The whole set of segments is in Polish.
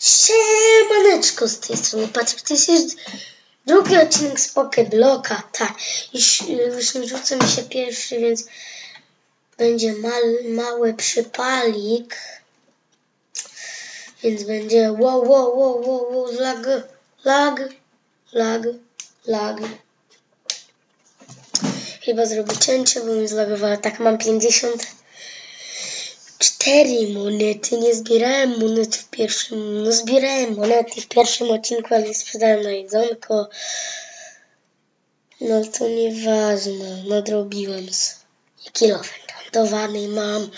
Siemaneczko z tej strony Patryk, to jest drugi odcinek z Pokeblocka, tak, już, już nie rzuca mi się pierwszy, więc będzie mal, mały przypalik, więc będzie wow, wow, wow, wow, wow, lag, lag, lag, lag. Chyba zrobię cięcie, bo mi zlagowało, tak mam 50 cztery monety. Nie zbierałem monet w pierwszym. No zbierałem monety w pierwszym odcinku, ale sprzedałem na jedzonko. No to nieważne. Nadrobiłem z kilo enchantowanej mam.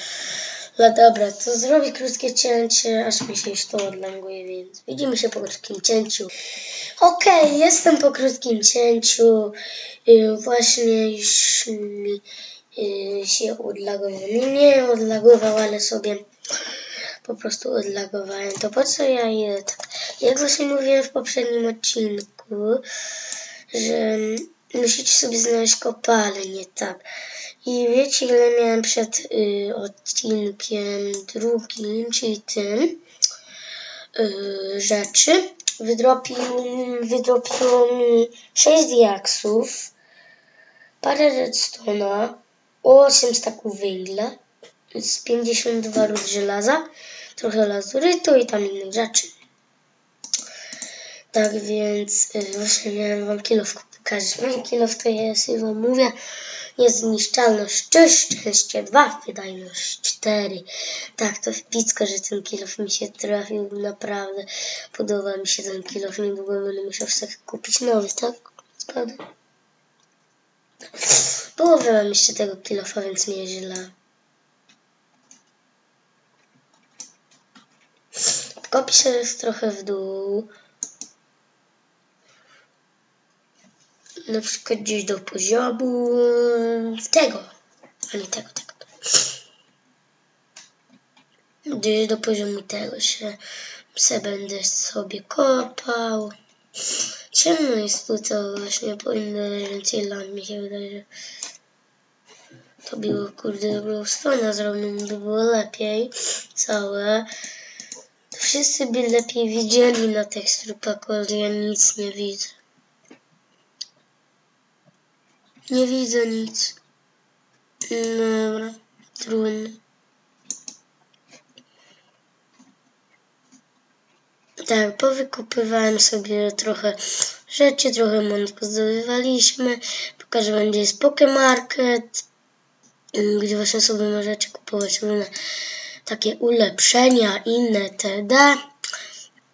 No dobra, to zrobię krótkie cięcie, aż mi się już to odlanguje, więc widzimy się po krótkim cięciu. Okej, jestem po krótkim cięciu. Yy, właśnie już mi się odlagował. Nie, nie odlagował, ale sobie po prostu odlagowałem. To po co ja je tak? Jak właśnie mówiłem w poprzednim odcinku, że musicie sobie znaleźć kopalnię, tak. I wiecie, ile miałem przed y, odcinkiem drugim, czyli tym, y, rzeczy. Wydropił, wydropiło mi 6 diaksów, parę redstone'a, 8 staków węgla, z 52 ród żelaza, trochę lazurytu i tam innych rzeczy. Tak więc y, właśnie miałem wam kilof pokazać. Mój kilof to jest, już wam mówię, jest zniszczalność 3, szczęście 2, wydajność 4. Tak, to wpicko, że ten kilof mi się trafił, naprawdę podoba mi się ten kilof, niedługo będę musiał sobie kupić nowy, tak? Prawda? Połowę mam jeszcze tego kilofa, więc nieźle. Kopi się jest trochę w dół. Na przykład gdzieś do poziomu tego. A nie tego, tego. Gdzieś do poziomu tego się se będę sobie kopał. Ciemno jest tu to właśnie powinno więcej lamp mi się wydaje, to było kurde glowstone'a zrobił by było lepiej całe. Wszyscy by lepiej widzieli na teksturpaku, ale ja nic nie widzę. Nie widzę nic. Dobra, trudno. Tak, powykupywałem sobie trochę rzeczy, trochę monetku zdobywaliśmy. Pokażę wam, gdzie jest Pokemarket, gdzie właśnie sobie możecie kupować różne takie ulepszenia, inne itd.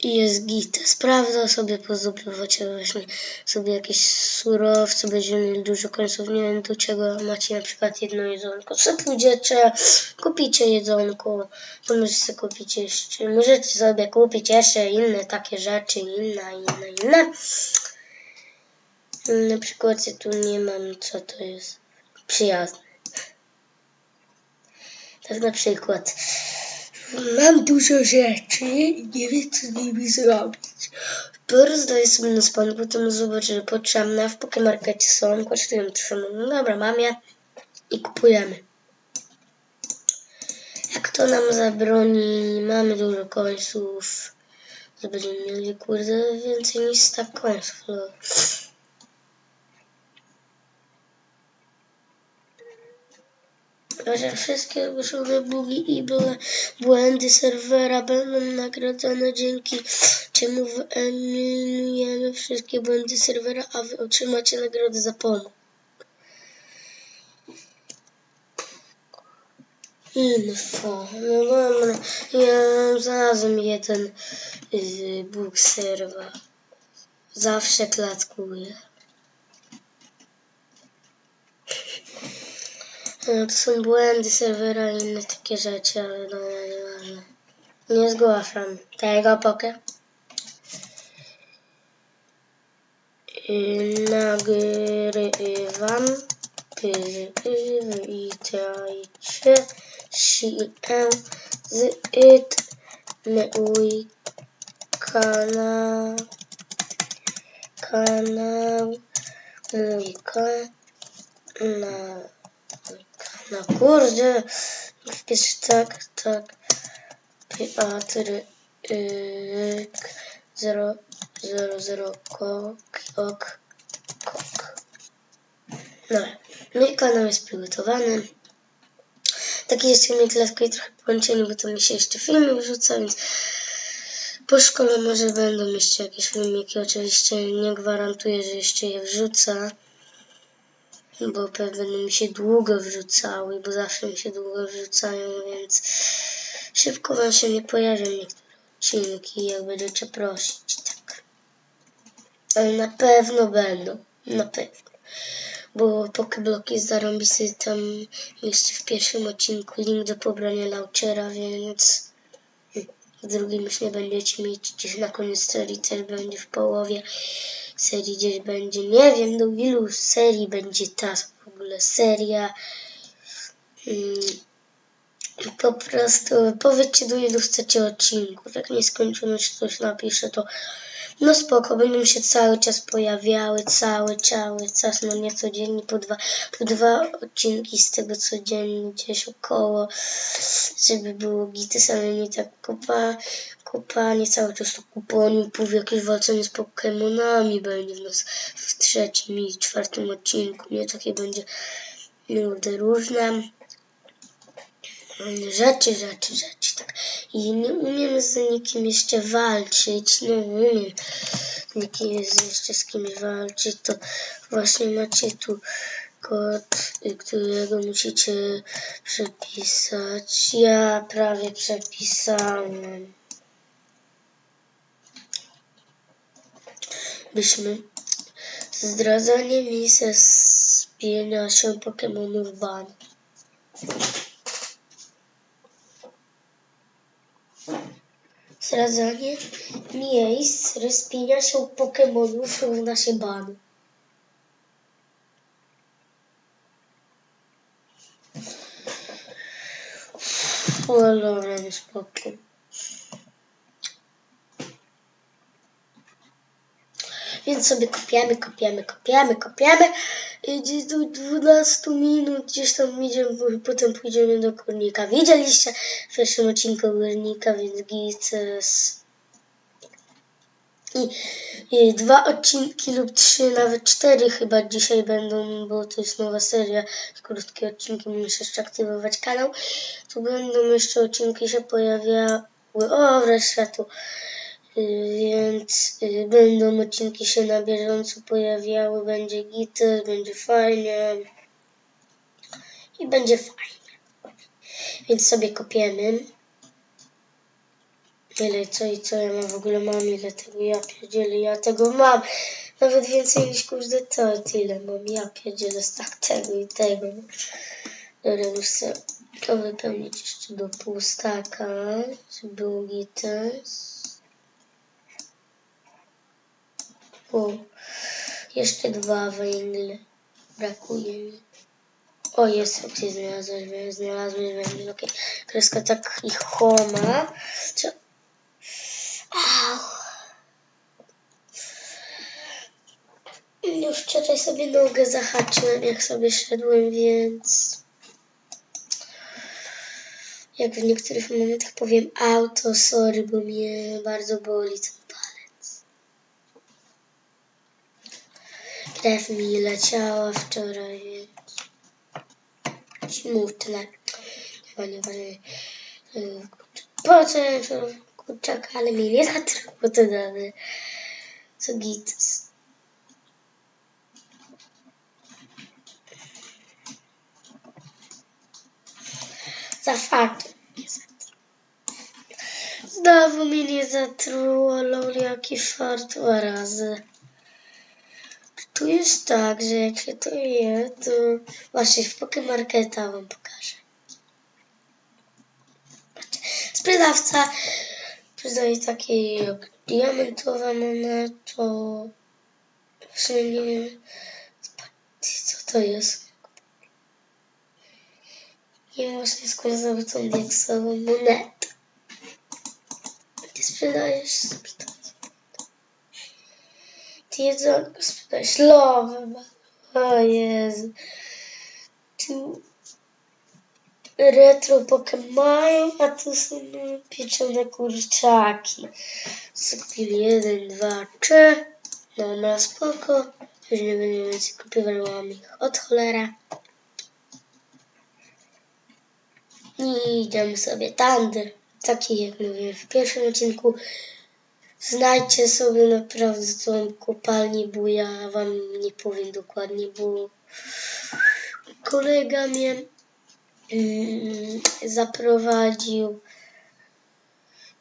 I jest git. Sprawdza sobie, pozdobywacie właśnie sobie jakieś surowce, będziemy mieli dużo końców, nie wiem do czego macie na przykład jedno jedzonko. Co pójdziecie, kupicie jedzonko, to możecie kupić jeszcze, możecie sobie kupić jeszcze inne takie rzeczy, inne, inne, inne. Na przykład ja tu nie mam, co to jest, przyjazne. Tak na przykład mam dużo rzeczy i nie wiem co z nimi zrobić. Porozdaję sobie na spawnie, potem zobaczę, potrzebne w Pokemarkecie są, kosztują trochę. No dobra, mam je i kupujemy. Jak to nam zabroni, mamy dużo końców, to będziemy mieli kurde więcej niż 100 końców. No. Że wszystkie różne bugi i błędy serwera będą nagradzane, dzięki czemu wyeliminujemy wszystkie błędy serwera, a wy otrzymacie nagrodę za pomoc. Info. No dobra, ja znalazłem jeden y, bóg serwa. Zawsze klatkuje. No, to są błędy serwera i inne takie rzeczy, ale no nieważne. Nie zgłaszam tego pokę. Nagrywam. Witajcie się z it mój kanał. Kanał. Mój kanał. No kurde, wpisz tak, tak, Piotr 0, 0, 0, kok, ok, kok. No, i kanał jest przygotowany. Taki jest filmik lekko i trochę połączenie, bo to mi się jeszcze filmy wrzuca, więc po szkole może będą jeszcze jakieś filmiki. Oczywiście nie gwarantuję, że jeszcze je wrzucę, bo pewnie mi się długo wrzucały, bo zawsze mi się długo wrzucają, więc szybko wam się nie pojawią niektóre odcinki, jak będziecie prosić, tak. Ale na pewno będą, na pewno bo Pokeblock jest zarąbisty, tam jest w pierwszym odcinku link do pobrania launchera, więc w drugim już nie będziecie mieć, gdzieś na koniec serii też będzie w połowie serii gdzieś będzie, nie wiem do ilu serii będzie ta w ogóle seria. Hmm. Po prostu powiedzcie do ilu chcecie odcinków, jak nieskończoność ktoś napisze, to no spoko, będą się cały czas pojawiały, cały, cały czas, no nie codziennie, po dwa, po dwa odcinki z tego codziennie, gdzieś około, żeby było gites, ale nie tak kopa, kopanie cały czas to kuponiu, pół jakieś walczenie z Pokemonami będzie w nas w trzecim i czwartym odcinku, nie, takie będzie nudy różne rzeczy, rzeczy, rzeczy. I nie umiem z nikim jeszcze walczyć, no umiem z nikim jeszcze z kimś walczyć, to właśnie macie tu kod, którego musicie przepisać. Ja prawie przepisałem. Byśmy zdradzanie miejsca spienia się Pokémonów ban. Zdradzanie miejsc respienia się Pokemonów równa się ban. O, dobra, nie spokój. Więc sobie kopiamy, kopiamy, kopiamy, kopiamy. I gdzieś do 12 minut gdzieś tam idziemy, potem pójdziemy do kurnika. Widzieliście w pierwszym odcinku górnika, więc gites. I, I dwa odcinki lub trzy, nawet cztery chyba dzisiaj będą, bo to jest nowa seria, krótkie odcinki, muszę jeszcze aktywować kanał. Tu będą jeszcze odcinki się pojawiały. O, wreszcie światło. Y, więc y, będą odcinki się na bieżąco pojawiały, będzie gity, będzie fajnie i będzie fajnie. Więc sobie kopiemy. Ile co i co ja mam w ogóle mam, ile tego ja pierdzielę, ja tego mam. Nawet więcej niż kurde to, tyle mam, ja pierdzielę tak tego i tego. Dobra, muszę to wypełnić jeszcze do półstaka, żeby było gites. O, jeszcze dwa węgle brakuje mi. O, jest, jak się znalazłeś, znalazłeś węgiel, okej. Okay. Kreska tak ich choma. Co? Już wczoraj sobie nogę zahaczyłem, jak sobie szedłem, więc... Jak w niektórych momentach powiem auto, sorry, bo mnie bardzo boli ten Krew mi leciała wczoraj, więc smutne. Chyba nie ważne. Po co ja kurczak, ale mi nie zatryło to dane. Co gites. Za fakt. Znowu mi nie zatruło, lol, jaki fart dwa razy. Jest tak, że jak się to je, to właśnie w Pokemarketa wam pokażę. Sprzedawca sprzedaje takie jak diamentowa moneta, właśnie nie wiem, co to jest. Nie właśnie skąd tą diaksową monetę. Ty sprzedajesz sobie to sprzedać. Love. O Jezu. Tu. retro Pokémon, a tu są no, pieczone kurczaki. Skupili jeden, dwa, trzy. No, no spoko. Już nie będziemy więcej kupywać, bo mam ich od cholera. I idziemy sobie tandy. Taki jak mówię w pierwszym odcinku. Znajdźcie sobie naprawdę tą kopalnię, bo ja wam nie powiem dokładnie, bo kolega mnie mm, zaprowadził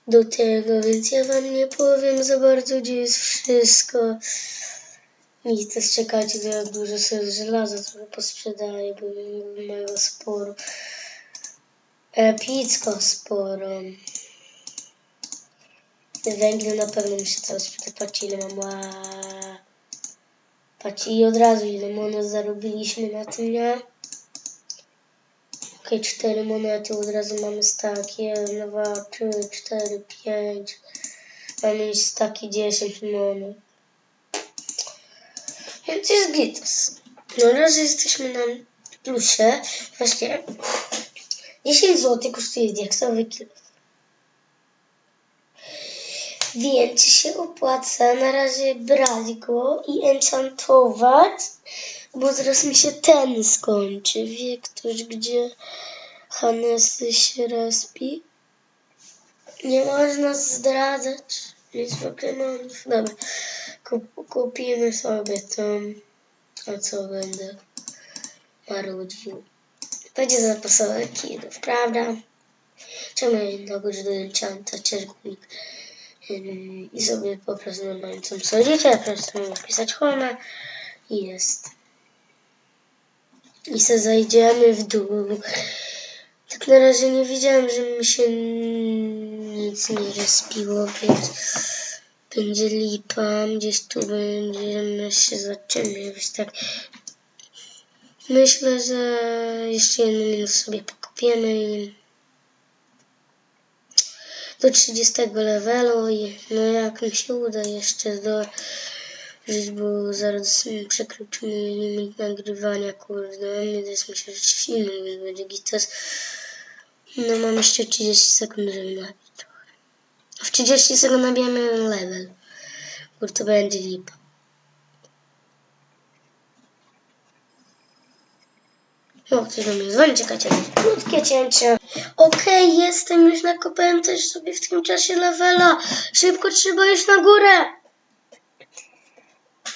do tego, więc ja wam nie powiem za bardzo, gdzie jest wszystko. I też czekajcie, to jak dużo sobie żelaza trochę posprzedaję, bo mega sporo. Epicko sporo. Węgiel na pewno muszę sprzedać. Patrzcie ile mam. Ła. Patrzcie i od razu ile monet zarobiliśmy na tym, nie? Okej, cztery monety, od razu mamy stack. Jeden, dwa, trzy, cztery, pięć. Mamy już staki 10 monet. Więc jest gitas. No raz jesteśmy na plusie. Właśnie 10 zł kosztuje diaksowy kilo. Więc się opłaca na razie brać go i enchantować, bo zaraz mi się ten skończy. Wie ktoś, gdzie Hanesy się respi? Nie można zdradzać nic Pokemonów. Dobra, Kup, kupimy sobie tą. A co będę marudził? Będzie zapasowy kidów, prawda? Czemu ja nie do enchanta czerwnik? Ym, I sobie po prostu normalnie co sądzicie, po prostu mogę wpisać home i jest. I se zajdziemy w dół. Tak na razie nie widziałem, że mi się nic nie respiło, więc będzie lipa. Gdzieś tu będziemy się zatrzymywać. Tak. Myślę, że jeszcze jedną minutę sobie pokopiemy i do 30 levelu i no jak mi się uda jeszcze dożyć, bo zaraz przekroczymy limit nagrywania, kurde, nie da mi się filmem, więc będzie gitas. No mam jeszcze 30 sekund, żeby nabić trochę. W 30 sekund nabijamy level, bo to będzie lipa. No, ktoś do mnie dzwoni, czekajcie, krótkie cięcie. Okej, jestem, już nakopałem też sobie w tym czasie levela. Szybko trzeba iść na górę.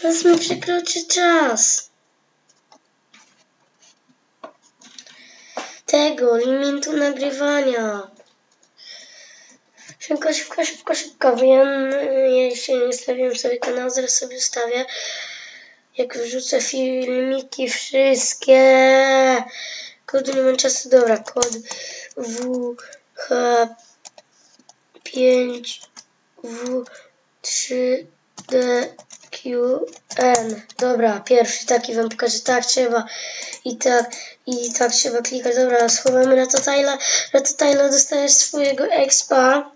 Teraz mi przekroczy czas. Tego, limitu nagrywania. Szybko, szybko, szybko, szybko. Wiem, jeszcze nie ustawiłem sobie kanału, zaraz sobie ustawię. Jak wrzucę filmiki wszystkie. Kurde, nie mam czasu. Dobra, kod WH 5 W 3 D Q N. Dobra, pierwszy taki wam pokażę. Tak trzeba i tak i tak trzeba klikać. Dobra, schowamy. Na Totila dostajesz swojego expa.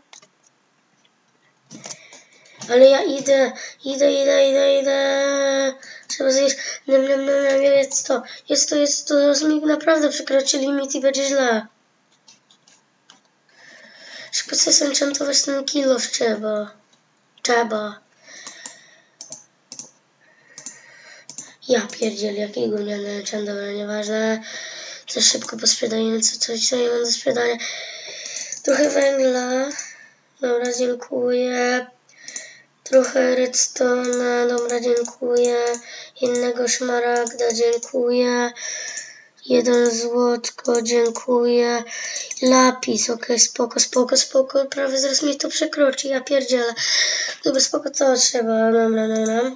Ale ja idę, idę, idę, idę, idę. Trzeba zjeść. Nem, nem, nem, nem, jest to, jest to, jest to. Rozmig naprawdę przekroczy limit i będzie źle. Szybko sobie enchantować ten kilo trzeba. Trzeba. Ja pierdziel, jakiego nie mam enchantowania, nieważne. Za szybko posprzedajemy co coś, co nie mam do sprzedania. Trochę węgla. Dobra, dziękuję. Trochę redstone'a, dobra, dziękuję. Jednego szmaragda, dziękuję. Jeden złotko, dziękuję. Lapis, okej, spoko, spoko, spoko. Prawie zaraz mnie to przekroczy, ja pierdzielę. Dobra, spoko, co trzeba, dobra, dobra.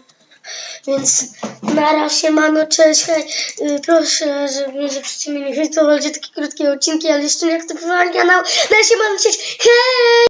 Więc na razie, mano, cześć, hej. Y, Proszę, żeby, żebyście mnie nie hejtowali, że takie krótkie odcinki, ale jeszcze nie aktywowałem kanał. Na razie, mano, cześć, hej!